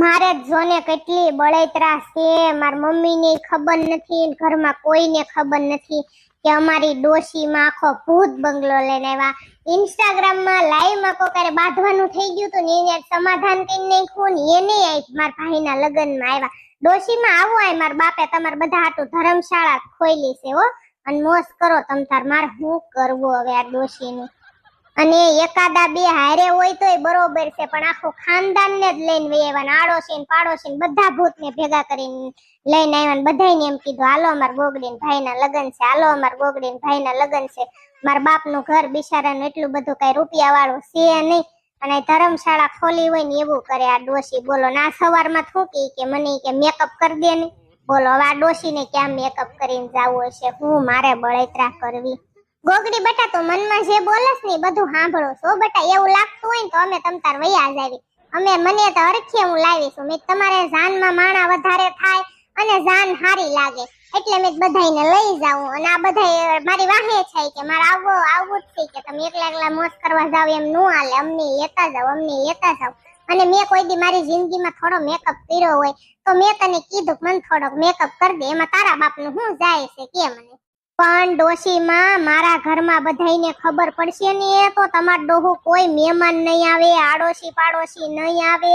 મારે જોને કેટલી બળતરા છે. મારી મમ્મીને ખબર નથી ઘરમાં કોઈને ખબર નથી કે અમારી ડોશીમાં આખો ભૂત બંગલો લઈને આવ્યા. ઇન્સ્ટાગ્રામમાં લાઈવમાં કોકારે બાંધવાનું થઈ ગયું હતું ને એને સમાધાન કરી નાખ્યું ને એને મારા ભાઈના લગ્નમાં આવ્યા. ડોશીમાં આવો આય, મારા બાપે તમારે બધા હાટું ધર્મશાળા ખોલી છે હો. અને મોસ કરો તમ તાર, મારે શું કરવું હવે આ ડોશીનું? અને એકાદા બે હારે હોય તોય બરોબર છે, પણ આખું ખાનદાનને જ લઈને વહી આવ્યા ને આડોશી ને પાડોશી ને બધા ભૂત ને ભેગા કરીને લઈને આવ્યા ને એમ કીધું, હાલો અમાર ગોગડીન ભાઈના લગ્ન છે, હાલો અમાર ગોગડીન ભાઈના લગ્ન છે, મારા બાપનું ઘર બિચારાનું એટલું બધું કઈ રૂપિયા વાળું છે નહીં, અને ધર્મશાળા ખોલી હોય ને એવું કરે આ ડોશી, બોલો, ના સવારમાં થૂકી કે મને કે મેકઅપ કરી દે ને, બોલો, હવે આ ડોશીને ક્યાં મેકઅપ કરીને જવું હશે, હું મારે બળતરા કરવી? ગોગડી બટા તું મનમાં જે બોલસ ને બધું સાંભળો છો બટા? એવું લાગતું હોય ને તો અમે તમ તાર વૈયા જાવી. અમે મને તો અરખે હું લાવીશું મેં તમારે જાનમાં માણા વધારે થાય અને જાન હારી લાગે. એટલે મેં બધાને લઈ જાઉં. અને આ બધા મારી વાહે છે કે મારે આવો આવવું જ છે કે તમે એકલા એકલા મોજ કરવા જાવ એમ નું હાલે. અમને લેતા જાવ, અમને લેતા જાવ. અને મેં કોઈ દી મારી જિંદગીમાં થોડો મેકઅપ કર્યો હોય તો મેં તને કીધું મને થોડોક મેકઅપ કરી દે. એમાં તારા બાપનું શું જાય છે કે મને? પણ ડોશીમાં મારા ઘરમાં બધાયને ખબર પડશે ને તો તમાર ડોહુ કોઈ મહેમાન નહીં આવે, આડોશી પાડોશી નહીં આવે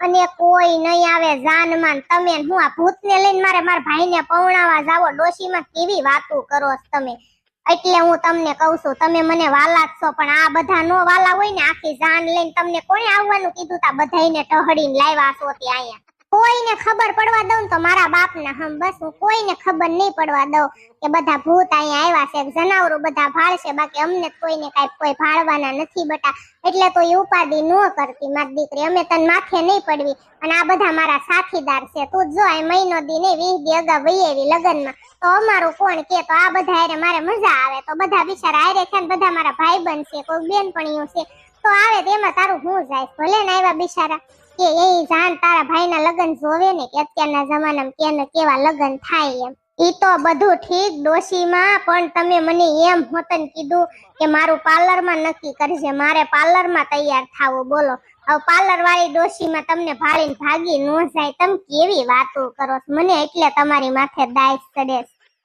અને કોઈ નહીં આવે. જાનમાં તમે હું આ ભૂતને લઈને મારે મારા ભાઈને પવણાવા જાવો ડોશીમાં કેવી વાતો કરો તમે? એટલે હું તમને કહું છું, તમે મને વાલા જ છો, પણ આ બધા નો વાલા હોય ને, આખી જાન લઈને તમને કોણે આવવાનું કીધું? તા બધાયને ટહડીને લાવ્યા છો ત્યાં. અહીંયા કોઈને ખબર પડવા દઉં તો મારા બાપના હમ બસ હું કોઈને ખબર નહીં પડવા દઉં કે બધા ભૂત અહીંયા આવ્યા છે, જનાવરો બધા ભાળશે, બાકી અમને કોઈને કાંઈ કોઈ ભાળવાના નથી બટા. એટલે તો એ ઉપાધિ ન કરતી મારી દીકરી, અમે તન માથે નહીં પડવી. અને આ બધા મારા સાથીદાર છે, તું જો આ મહિનો દી નહીં, વીસ દી અગા વહી આવી લગ્નમાં. તો અમારું કોણ કે તો આ બધા હારે મારે મજા આવે. તો બધા બિચારા હારે છે ને બધા મારા ભાઈ બન છે, કોઈ બેનપણીઓ છે. તો આવે તેમાં તારું હું જાય? ભલે ને આવ્યા બિચારા. કે એ જાણ તારા ભાઈના લગ્ન જોવે ને કે અત્યારના જમાનામાં કેને કેવા લગ્ન થાય એમ. ઈ તો બધું ઠીક ડોશીમાં, પણ તમે મને એમ હોતન કીધું કે મારું પાર્લરમાં નક્કી કરજે, મારે પાર્લરમાં તૈયાર થાવું, બોલો. હવે પાર્લર વાળી ડોશીમાં તમને ભાળીને ભાગી ન જાય, તમે કેવી વાતો કરો મને એટલે તમારી માથે દાય ચડે.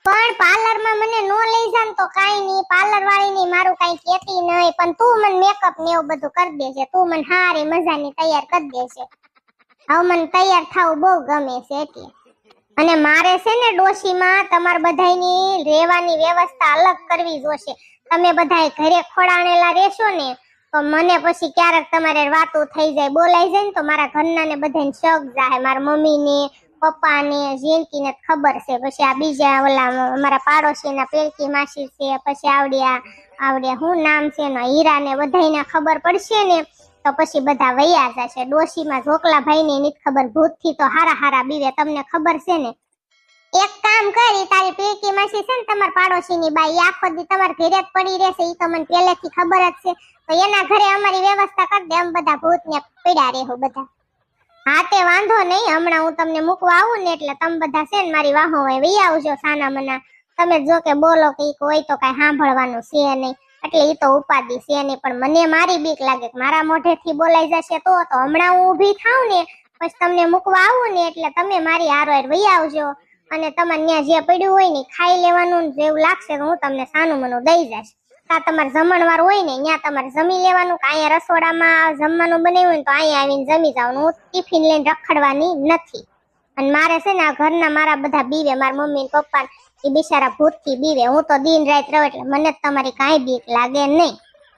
પણ પાર્લરમાં મને નો લઈ જાન તો કાઈ નહીં. પાર્લર વાળી ની મારું કાઈ કેતી નહીં પણ તું મને મેકઅપ ને એવું બધું કરી દેજે. તું મને હારી મજાની તૈયાર કરી દેજે. હવે મને તૈયાર થવું બહુ ગમે છે એટલે. અને મારે છે ને ડોશીમાં તમાર બધાની રહેવાની વ્યવસ્થા અલગ કરવી જોશે. તમે બધાય ઘરે ખોડાણેલા રહેશો ને, તો મને પછી ક્યારેક તમારે વાતો થઈ જાય, બોલાઈ જાય ને તો મારા ઘરના ને બધાને શક જાય મારા મમ્મી ને પપ્પા ને ખબર છે. પછી આ બીજા ઓલા અમારા પાડોશી ના પેલકી માસી છે, પછી આવડ્યા આવડ્યા શું નામ છે એનો હીરા ને બધાયને ખબર પડશે ને, તો પછી બધા વૈયા જશે. ડોશીમાં ઢોકલા ભાઈ ની નથી ખબર ભૂતથી તો હારા હારા બીવે, તમને ખબર છે ને? એક કામ કરી, તારી પેકી માસી છે ને, તમાર પાડોશીની બાઈ આખો દી તમારે ઘરે જ પડી રહેશે એ તો મને પહેલેથી ખબર જ છે. તો એના ઘરે અમારી વ્યવસ્થા કરી દે અમે બધા ભૂત ને પડ્યા રહેવું બધા. હા, તે વાંધો નહીં. હમણાં હું તમને મૂકવા આવું ને એટલે તમે બધા છે ને મારી વાહો હોય વહી આવજો સાના મના. તમે જો કે બોલો કે ઈ હોય તો કઈ સાંભળવાનું છે નહીં. એટલે ઈ તો ઉપાધિ છે નહીં, પણ મને મારી બીક લાગે કે મારા મોઢેથી બોલાઈ જશે તો તો હમણાં હું ઊભી થાઉં ને, પછી તમને મૂકવા આવું ને એટલે તમે મારી હારો વહી આવજો. અને તમારે ત્યાં જે પડ્યું હોય ને ખાઈ લેવાનું જેવું લાગશે તો હું તમને સાનું મનું દઈ જઈશ. કા તમારે જમણવાર હોય ને ત્યાં તમારે જમી લેવાનું કે અહીંયા રસોડામાં જમવાનું બનાવ્યું ને તો અહીંયા આવીને જમી જવાનું. ટિફિન લઈને રખડવાની નથી. અને મારે છે ને આ ઘરના મારા બધા બીવે, મારા મમ્મી ને પપ્પા એ બિચારા ભૂતથી બીવે. હું તો દિન રાત રહું એટલે મને તમારી કાંઈ બીક લાગે નહીં.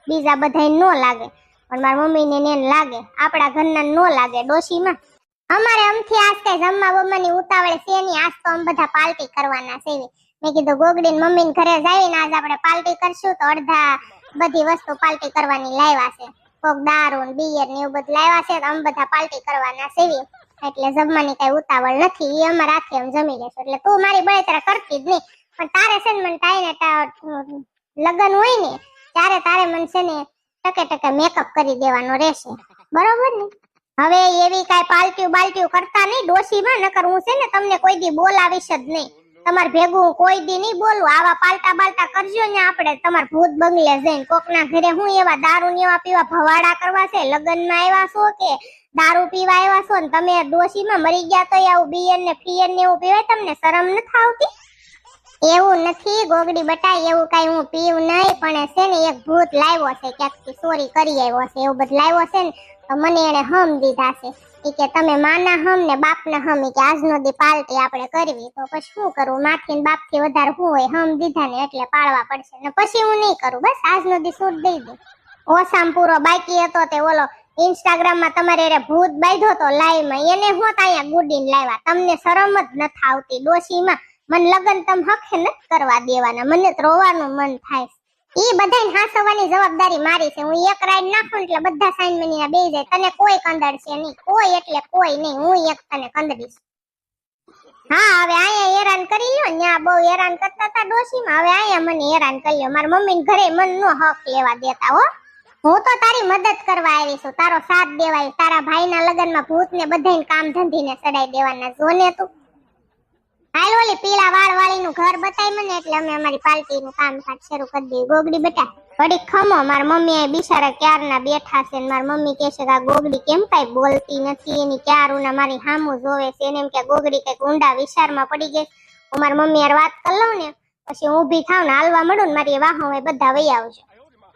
બીજા બધા નો લાગે. પણ મારા મમ્મીને ને લાગે. આપણા ઘરના નો લાગે ડોશીમાં. અમારે અમથી આજ કઈ જમવા બમવાની ઉતાવળ છે નહીં. આજ તો અમે બધા પાર્ટી કરવાના છે મેં કીધું, ગોગડીને મમ્મી ઘરે જઈને આજ આપણે પાર્ટી કરશું તો અડધા બધી વસ્તુ પાલટી કરવાની લાવ્યા છે. કોક દારૂ ને બિયર ને એવું બધું લાવ્યા છે તો અમે બધા પાલ્ટી કરવાના સેવી એટલે જમવાની કઈ ઉતાવળ નથી એ અમારે રાખે એમ જમી લેશું. એટલે તું મારી બળતરા કરતી જ નહીં. પણ તારે છે ને મને ટાઈને લગન હોય ને, ત્યારે તારે મને છે ને ટકે ટકે મેકઅપ કરી દેવાનો રહેશે. બરોબર ને? હવે એવી કાઈ પાલટ્યું બાલટ્યું કરતા નહીં, ડોશીમાં, નકર હું છે ને તમને કોઈ દી બોલાવીશ જ નહીં. તમારે ભેગું કોઈ દી નહીં બોલું આવા પાલટા બાલટા કરજો ને આપણે. તમાર ભૂત બંગલે જઈને કોકના ઘરે હું એવા દારૂ ને એવા પીવા ભવાડા કરવા છે? લગ્નમાં આવ્યા છો કે દારૂ પીવા આવ્યા છો ને તમે ડોશીમાં મરી ગયા તો આવું બિયર ને ફિયર ને એવું પીવાય તમને? શરમ નથી આવતી? એવું નથી ગોગડી બટાઈ એવું કઈ હું પીવું નહીં, પણ છે ને એક ભૂત લાવ્યો છે. ક્યાંકથી ચોરી કરી આવ્યો છે. એવું બધું લાવ્યો છે ને તો મને એને હમ દીધા છે. કે તમે માના હમ ને બાપના હમ કે આજનો દી પાલટી આપણે કરવી. તો પછી શું કરવું? માથી ને બાપથી વધારે હું હોય હમ દીધા ને એટલે પાળવા પડશે. ને પછી હું નહીં કરું. બસ આજનો દી સૂટ દઈ દઉં. ઓસામ પૂરો બાકી હતો તે ઓલો ઇન્સ્ટાગ્રામમાં તમારે રે ભૂત બાંધ્યો તો લાઈવમાં એને હું અહીંયા ગુડીને લાવ્યા. તમને શરમ જ નથી આવતી. ડોશીમાં મને લગન તમ હખે નથી કરવા દેવાના. મને તો રોવાનું મન થાય ઈ બધાને હાસવાની જવાબદારી મારી છે. હું એક રાઈડ નાખું એટલે બધા સાઈન મનીના બેસી જાય. તને કોઈ કંદડશે નહીં. કોઈ એટલે કોઈ નહીં. હું એક તને કંદડીશ હા, હવે અહીંયા હેરાન કરી લ્યો. ન્યા બહુ હેરાન કરતા હતા ડોશીમાં. હવે અહીંયા મને હેરાન કરી લ્યો. મારા મમ્મી ઘરે મન નો હક લેવા દેતા હો. હું તો તારી મદદ કરવા આવી છું. તારો સાથ દેવાય. તારા ભાઈના લગ્નમાં ભૂતને બધાને કામ ધંધીને સડાઈ દેવાના. જોને તું. હાલ ઓલી પીળા વાળ વાળીનું ઘર બતાય મને એટલે અમે અમારી કામ ખાત શરૂ કરી દઈએ. ગોગડી બેટા, વળી ખમો, મારા મમ્મી અહીં બિચારા ક્યારના બેઠા છે ને મારી મમ્મી કહે છે કે આ ગોગડી કેમ કાંઈ બોલતી નથી? એની ક્યારુના મારી હામું જોવે છે એને એમ કે ગોગડી કંઈક ઊંડા વિચારમાં પડી ગઈ હું મારી મમ્મી યાર વાત કરી લઉં ને, પછી હું ઊભી થાવ ને હાલવા મળું ને મારી વાહો એ બધા વહી આવશે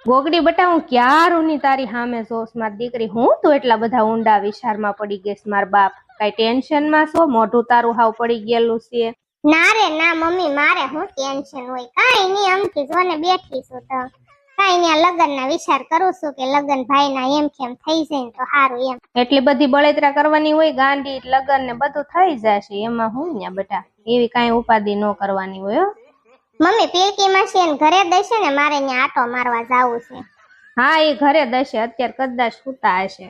ગોગડી બટા, હું ક્યારુની તારી હામે જોશ? મારી દીકરી હું તું એટલા બધા ઊંડા વિચારમાં પડી ગઈશ માર બાપ કઈ ટેન્શનમાં છો? મોઢું તારું હાવ પડી ગયેલું છે. ના રે ના મમ્મી મારે હું ટેન્શન હોય? કાંઈ નહીં અમથી જો ને બેઠી છું તો. કાંઈ નહીં લગ્ન ના વિચાર કરું છું કે લગ્ન ભાઈ ના એમ કેમ થઈ જાય તો સારું એમ. એટલી બધી બળતરા કરવાની હોય ગાંડી લગન ને બધું થઈ જશે. એમાં હું ને બેટા? એવી કાઈ ઉપાધિ ન કરવાની હોય મમ્મી પીળકી માસી ઘરે દેશે ને મારે ત્યાં આટો મારવા જાવું છે. હા એ ઘરે દેશે અત્યારે કદાચ સુતા હશે.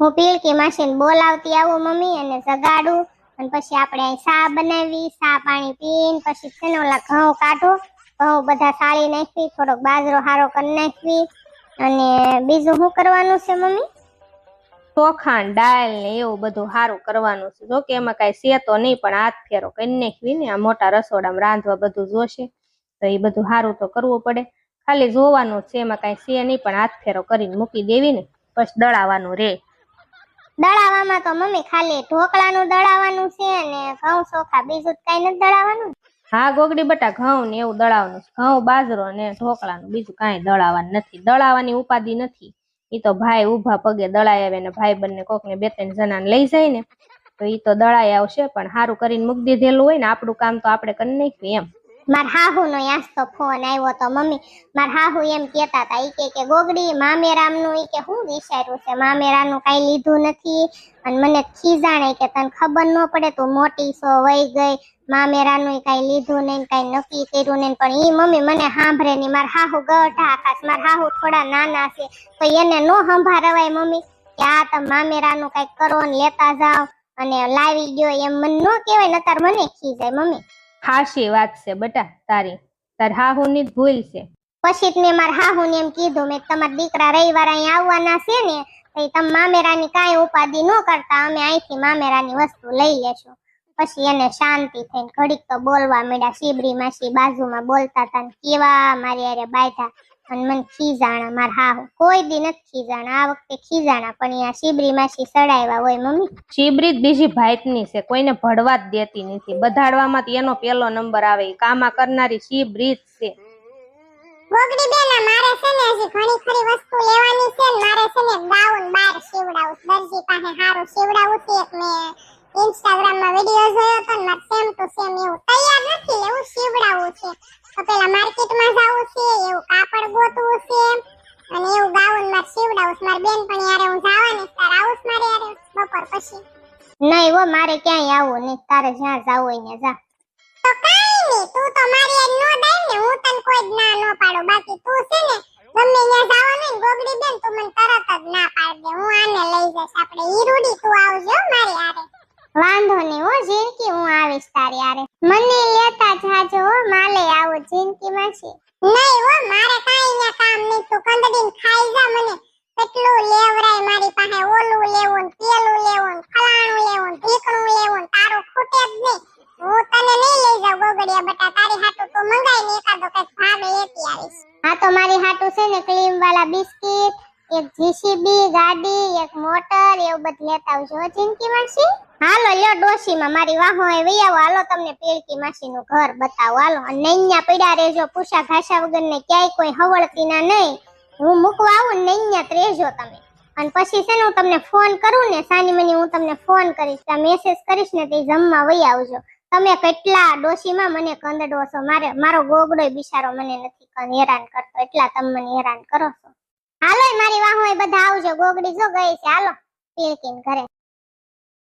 હું પીળકી માસીને બોલાવતી આવું મમ્મી અને જગાડું. અને પછી આપણે ચા બનાવી સા પાણી પીને પછી છે ને ઓલા ઘઉં કાઢો. ઘઉં બધા સાળી નાખવી થોડોક બાજરો હારો કરી નાખવી અને બીજું શું કરવાનું છે મમ્મી? ચોખાણ દાળ ને એવું બધું સારું કરવાનું છે. જો કે એમાં કાંઈ છે તો નહીં, પણ હાથ ફેરો કરી નાખવી ને આ મોટા રસોડામાં રાંધવા બધું જોશે. તો એ બધું સારું તો કરવું પડે. ખાલી જોવાનું છે, એમાં કાંઈ છે નહીં, પણ હાથ ફેરો કરીને મૂકી દેવી ને પછી દળાવાનું રે. દળાવામાં તો મમ્મી ખાલી ઢોકળાનું દળાવાનું છે અને ઘઉં ચોખા બીજું કઈ નથી દળાવાનું હા, ગોગડી બટા ઘઉં ને એવું દળાવાનું છે. ઘઉં, બાજરો ને ઢોકળાનું બીજું કાંઈ દળાવાનું નથી. દળાવાની ઉપાધિ નથી. એ તો ભાઈ ઊભા પગે દળાઈ આવે ને ભાઈ બંને કોક ને બે ત્રણ જણાને લઈ જાય ને, તો એ તો દળાઈ આવશે. પણ સારું કરીને મૂકી દીધેલું હોય ને, આપણું કામ તો આપણે કરી નાખ્યું એમ. માર હાહુ નો યાસતો ફોન આવ્યો તો મમ્મી માર હાહુ એમ કેતા હતા. ઈ કે કે ગોગડી મામેરામનું ઈ કે હું વિચાર્યું છે? મામેરાનું કઈ લીધું નથી અને મને ખીજાણે કે તને ખબર ન પડે તું મોટી સો વહી ગઈ. મામેરાનું કઈ લીધું નહીં કઈ નક્કી કર્યું નહીં પણ ઈ મમ્મી મને સાંભળે નહીં માર હાહુ ગઢા આકાશ માર હાહુ થોડા નાના છે. તો એને નો સંભાળવાય મમ્મી કે આ તમે મામેરાનું કંઈક કરો ને લેતા જાઓ. અને લાવી ગયો એમ. મને નો કહેવાય, નતર મને ખીજાય મમ્મી. હાશી વાત છે, બટા, તારી. તાર હાહુની જ ભૂલ છે. પછી જ મેં મારા હાહુને એમ કીધું, મેં તમારા દીકરા રવિવાર અહીં આવવાના છે ને પછી તમે મામેરાની કાંઈ ઉપાધિ ન કરતા, અમે અહીંથી મામેરાની વસ્તુ લઈ લેશું. પછી એને શાંતિ થઈને ઘડીક તો બોલવા માંડ્યા શીબરી માસી બાજુમાં બોલતા હતા કેવા મારી અરે બાયધા અને મને ખીજાણા માર હાહુ કોઈ દી નથી ખીજાણા. આ વખતે ખીજાણા પણ અહીંયા શીબરી માસી સડાવ્યા હોય મમ્મી. શિબરીત બીજી ભાઈતની છે કોઈને ભળવા જ દેતી નથી. બધાડવામાં તો એનો પેલો નંબર આવે કામા કરનારી શિબરીત છે. ગોગડી બેન મારે છે ને હજી ઘણી ખરી વસ્તુ લેવાની છે ને મારે છે ને ગાઉન બાર સીવડાવું દરજી પાસે હારું સીવડાવું છે એક મેં. ઇન્સ્ટાગ્રામમાં વિડિયો જોયો તો ને સેમ ટુ સેમ એવું તૈયાર નથી એવું સીવડાવવું છે. તો પેલા માર્કેટમાં જવું છે એવું કાપડ ગોતવું છે અને એવું ગાઉનમાં સીવડાવું મારી બેન પણ યારે હું જવાની તાર આવું મારે યારે બપોર પછી? નહીં હો મારે ક્યાંય આવવું નહીં તારે જ્યાં જવું હોય ત્યાં જા. તો કાઈ નહીં તું તો મારી યાર નો દઈ ને હું તને કોઈ જ ના નો પાડું. બાકી તું છે ને ગમે ત્યાં જવાનું ને ગોગડી બેન તું મને તરત જ ના પાડ દે હું આને લઈ જઈશ. આપણે હીરુડી તું આવજો મારી હારે. વાંધો નહીં હો, જિંદગી હું આવીશ તારી આરે મને લેતા જાજો હો, માલે આવો જિંદગી માં છે. નહીં હો, મારે કાઈ ને કામ નહીં. તું કંદડીન ખાઈ જા મને. કેટલું લેવરાય મારી પાસે. ઓલું લેવું, પેલું લેવું, ફલાણું લેવું, ઢીકણું લેવું, તારું ખૂટે જ નહીં. હું તને નહીં લઈ જાઉં ગોગડિયા બટા. તારી હાટુ તું મંગાઈ ને એકાદો કઈ ભાગ લેતી આવીશ. હા, તો મારી હાટુ છે ને ક્રીમ વાળા બિસ્કિટ, એક જીસીબી ગાડી, એક મોટર, એવું બધું લેતા આવજો જિંદગી માસી હાલો, લ્યો ડોશીમાં મારી વાહો એ વઈ હાલો, તમને પેલકી માસી નું ઘર બતાવો. હાલો, અને નૈયા પડ્યા રહેજો, પૂછા ઘાસા વગર ને ક્યાંય કોઈ હવળતી ના નહીં. હું મૂકવા આવું નૈયા ત્રેજો તમે. અને પછી છે ને હું તમને ફોન કરું ને, સાની મની હું તમને ફોન કરીશ, ત્યાં મેસેજ કરીશ ને તે જમવા વઈ આવજો. તમે કેટલા ડોશીમાં મને કંદડો છો? મારે, મારો ગોગડોય બિચારો મને નથી હેરાન કરતો. એટલા તમે મને હેરાન કરો છો. હાલો મારી વાહો એ બધા આવજો. ગોગડી જો ગઈ છે. હાલો, પીલકીન ઘરે.